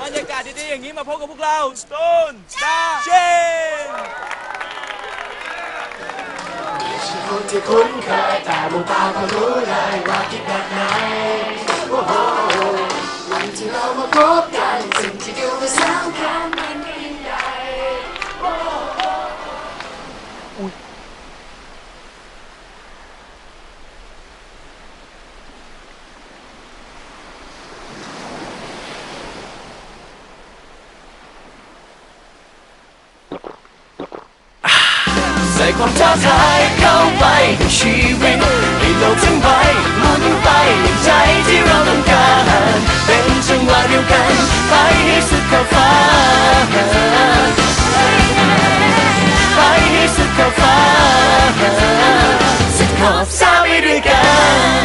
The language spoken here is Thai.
บรรยากาศดีๆอย่างนี้มาพบกับพวกเราสตูนดาเชนคนที่คุ้นเคยแต่มองตาก็รู้เลยว่าคิดแบบไหนโอ้โหวันที่เรามาพบกันสิ่งที่ดูไม่สำคัญมันก็ยิ่งใหญ่ใส่ความท้าทายเข้าไปในชีวิตให้โลกทั้งใบหมุนไปอย่างใจที่เราต้องการ เป็นจังหวะเดียวกัน ไปให้สุดขอบฟ้า ไปให้สุดขอบฟ้า สุดขอบฟ้าไปด้วยกัน